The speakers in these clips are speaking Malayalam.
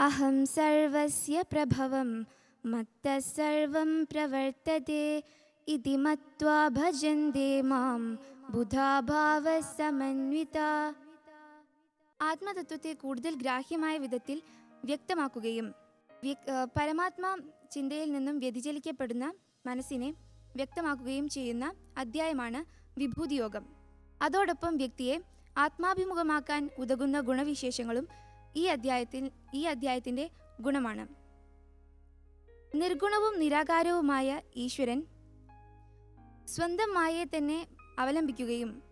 അഹം സർവസ്യ പ്രഭവം മത്ത സർവം പ്രവർത്തതേ ഇതി മത്വാ ഭജന്തേ മാം ബുധാഭാവ സമന്വിത ആത്മതത്വത്തെ കൂടുതൽ ഗ്രാഹ്യമായ വിധത്തിൽ വ്യക്തമാക്കുകയും പരമാത്മാ ചിന്തയിൽ നിന്നും വ്യതിചലിക്കപ്പെടുന്ന മനസ്സിനെ വ്യക്തമാക്കുകയും ചെയ്യുന്ന അധ്യായമാണ് വിഭൂതിയോഗം. അതോടൊപ്പം വ്യക്തിയെ ആത്മാഭിമുഖമാക്കാൻ ഉതകുന്ന ഗുണവിശേഷങ്ങളും ഈ അധ്യായത്തിൽ ഈ അധ്യായത്തിന്റെ ഗുണമാണ്. നിർഗുണവും നിരാകാരവുമായ ഈശ്വരൻ സ്വന്തം മായയെ തന്നെ അവലംബിക്കുകയും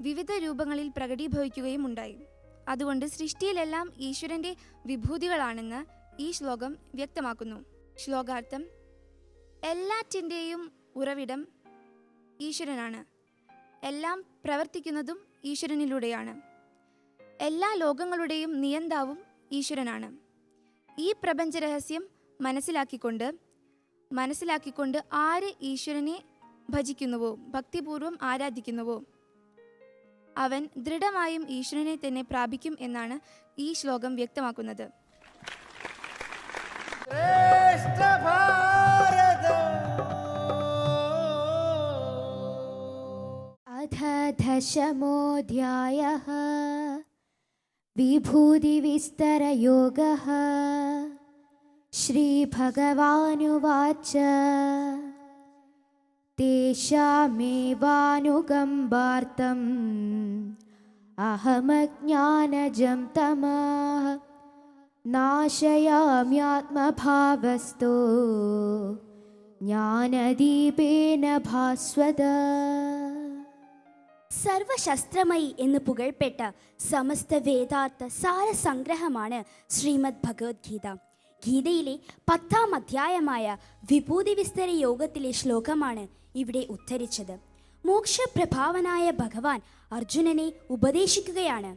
വിവിധ രൂപങ്ങളിൽ പ്രകടീഭവിക്കുകയും ഉണ്ടായി. അതുകൊണ്ട് സൃഷ്ടിയിലെല്ലാം ഈശ്വരന്റെ വിഭൂതികളാണെന്ന് ഈ ശ്ലോകം വ്യക്തമാക്കുന്നു. ശ്ലോകാർത്ഥം എല്ലാറ്റിന്റെയും ഉറവിടം ഈശ്വരനാണ്. എല്ലാം പ്രവർത്തിക്കുന്നതും ഈശ്വരനിലൂടെയാണ്. എല്ലാ ലോകങ്ങളുടെയും നിയന്താവും ഈശ്വരനാണ്. ഈ പ്രപഞ്ച രഹസ്യം മനസ്സിലാക്കിക്കൊണ്ട് മനസ്സിലാക്കിക്കൊണ്ട് ആര് ഈശ്വരനെ ഭജിക്കുന്നുവോ ഭക്തിപൂർവം ആരാധിക്കുന്നുവോ അവൻ ദൃഢമായും ഈശ്വരനെ തന്നെ പ്രാപിക്കും എന്നാണ് ഈ ശ്ലോകം വ്യക്തമാക്കുന്നത്. അധ ദശമോധ്യായ. विभूतिविस्तरयोगः श्रीभगवानुवाच तेषामेवानुगम्बार्तम् अहमज्ञानजं तमाह नाशयाम्यात्मभावस्तो ज्ञानदीपेन भास्वद സർവശസ്ത്രമയി എന്ന് പുകഴ്പ്പെട്ട സമസ്ത വേദാർത്ഥ സാര സംഗ്രഹമാണ് ശ്രീമദ് ഭഗവത്ഗീത. ഗീതയിലെ പത്താം അധ്യായമായ വിഭൂതി വിസ്തര യോഗത്തിലെ ശ്ലോകമാണ് ഇവിടെ ഉദ്ധരിച്ചത്. മോക്ഷപ്രഭാവനായ ഭഗവാൻ അർജുനനെ ഉപദേശിക്കുകയാണ്.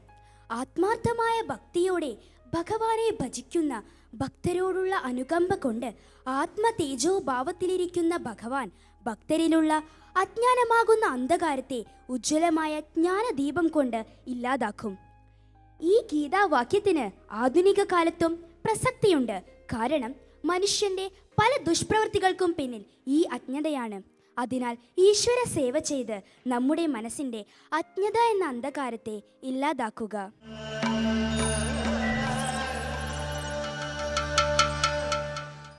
ആത്മാർത്ഥമായ ഭക്തിയോടെ ഭഗവാനെ ഭജിക്കുന്ന ഭക്തരോടുള്ള അനുകമ്പ കൊണ്ട് ആത്മതേജോഭാവത്തിലിരിക്കുന്ന ഭഗവാൻ ഭക്തരിലുള്ള അജ്ഞാനമാകുന്ന അന്ധകാരത്തെ ഉജ്ജ്വലമായ ജ്ഞാനദീപം കൊണ്ട് ഇല്ലാതാക്കും. ഈ ഗീതാവാക്യത്തിന് ആധുനിക കാലത്തും പ്രസക്തിയുണ്ട്. കാരണം മനുഷ്യന്റെ പല ദുഷ്പ്രവൃത്തികൾക്കും പിന്നിൽ ഈ അജ്ഞതയാണ്. അതിനാൽ ഈശ്വര സേവ ചെയ്ത് നമ്മുടെ മനസ്സിന്റെ അജ്ഞത എന്ന അന്ധകാരത്തെ ഇല്ലാതാക്കുക.